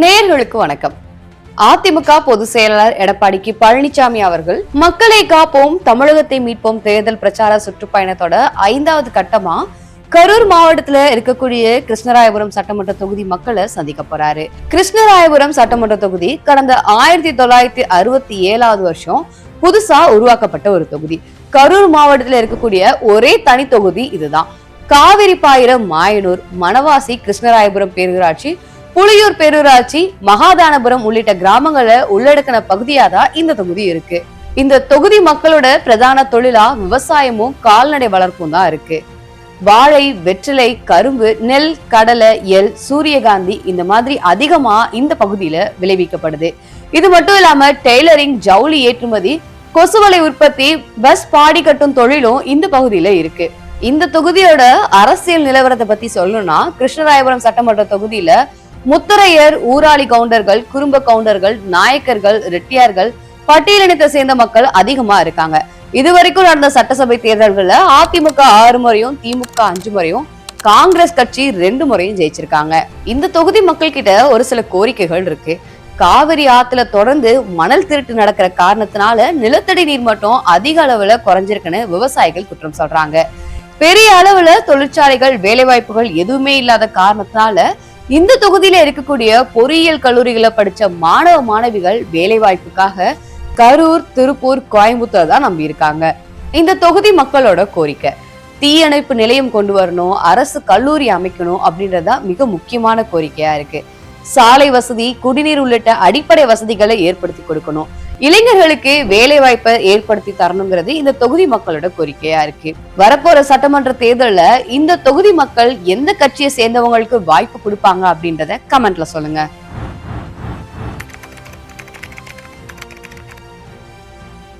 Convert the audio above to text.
நேர்களுக்கு வணக்கம். அதிமுக பொதுச் செயலாளர் எடப்பாடிக்கு பழனிசாமி அவர்கள் மக்களை காப்போம் தமிழகத்தை மீட்போம் தேர்தல் பிரச்சார சுற்றுப்பயணத்தோட ஐந்தாவது கட்டமா கரூர் மாவட்டத்துல இருக்கக்கூடிய கிருஷ்ணராயபுரம் சட்டமன்ற தொகுதி மக்களை சந்திக்க போறாரு. கிருஷ்ணராயபுரம் சட்டமன்ற தொகுதி கடந்த ஆயிரத்தி தொள்ளாயிரத்தி அறுபத்தி ஏழாவது வருஷம் புதுசா உருவாக்கப்பட்ட ஒரு தொகுதி. கரூர் மாவட்டத்துல இருக்கக்கூடிய ஒரே தனி தொகுதி இதுதான். காவிரி பாயிரம் மாயனூர் மணவாசி கிருஷ்ணராயபுரம் பேரூராட்சி புளியூர் பேரூராட்சி மகாதானபுரம் உள்ளிட்ட கிராமங்களை உள்ளடக்கின பகுதியா தான் இந்த தொகுதி இருக்கு. இந்த தொகுதி மக்களோட பிரதான தொழிலா விவசாயமும் கால்நடை வளர்ப்பும் தான் இருக்கு. வாழை வெற்றிலை கரும்பு நெல் கடலை எல் சூரியகாந்தி இந்த மாதிரி அதிகமா இந்த பகுதியில விளைவிக்கப்படுது. இது மட்டும் இல்லாம டெய்லரிங் ஜவுளி ஏற்றுமதி கொசுவலை உற்பத்தி பஸ் பாடி கட்டும் தொழிலும் இந்த பகுதியில இருக்கு. இந்த தொகுதியோட அரசியல் நிலவரத்தை பத்தி சொல்லணும்னா கிருஷ்ணராயபுரம் சட்டமன்ற தொகுதியில முத்தரையர் ஊராளி கவுண்டர்கள் குறும்ப கவுண்டர்கள் நாயக்கர்கள் ரெட்டியார்கள் பட்டியலினத்தை சேர்ந்த மக்கள் அதிகமா இருக்காங்க. இதுவரைக்கும் நடந்த சட்டசபை தேர்தல்கள்ல அதிமுக ஆறு முறையும் திமுக அஞ்சு முறையும் காங்கிரஸ் கட்சி ரெண்டு முறையும் ஜெயிச்சிருக்காங்க. இந்த தொகுதி மக்கள் கிட்ட ஒரு சில கோரிக்கைகள் இருக்கு. காவிரி ஆத்துல தொடர்ந்து மணல் திருட்டு நடக்கிற காரணத்தினால நிலத்தடி நீர் மட்டம் அதிக அளவுல குறைஞ்சிருக்குன்னு விவசாயிகள் குற்றம் சொல்றாங்க. பெரிய அளவுல தொழிற்சாலைகள் வேலைவாய்ப்புகள் எதுவுமே இல்லாத காரணத்தினால இந்த தொகுதியில இருக்கக்கூடிய பொறியியல் கல்லூரிகளை படிச்ச மாணவ மாணவிகள் வேலைவாய்ப்புக்காக கரூர் திருப்பூர் கோயம்புத்தூர் தான் நம்பி இருக்காங்க. இந்த தொகுதி மக்களோட கோரிக்கை. தீயணைப்பு நிலையம் கொண்டு வரணும் அரசு கல்லூரி அமைக்கணும் அப்படின்றதா மிக முக்கியமான கோரிக்கையா இருக்கு. சாலை வசதி குடிநீர் உள்ளிட்ட அடிப்படை வசதிகளை ஏற்படுத்தி கொடுக்கணும். இளைஞர்களுக்கு வேலை வாய்ப்பை ஏற்படுத்தி தரணுங்கிறது இந்த தொகுதி மக்களோட கோரிக்கையா இருக்கு. வரப்போற சட்டமன்ற தேர்தல்ல இந்த தொகுதி மக்கள் எந்த கட்சியை சேர்ந்தவங்களுக்கு வாய்ப்பு கொடுப்பாங்க அப்படின்றத கமெண்ட்ல சொல்லுங்க.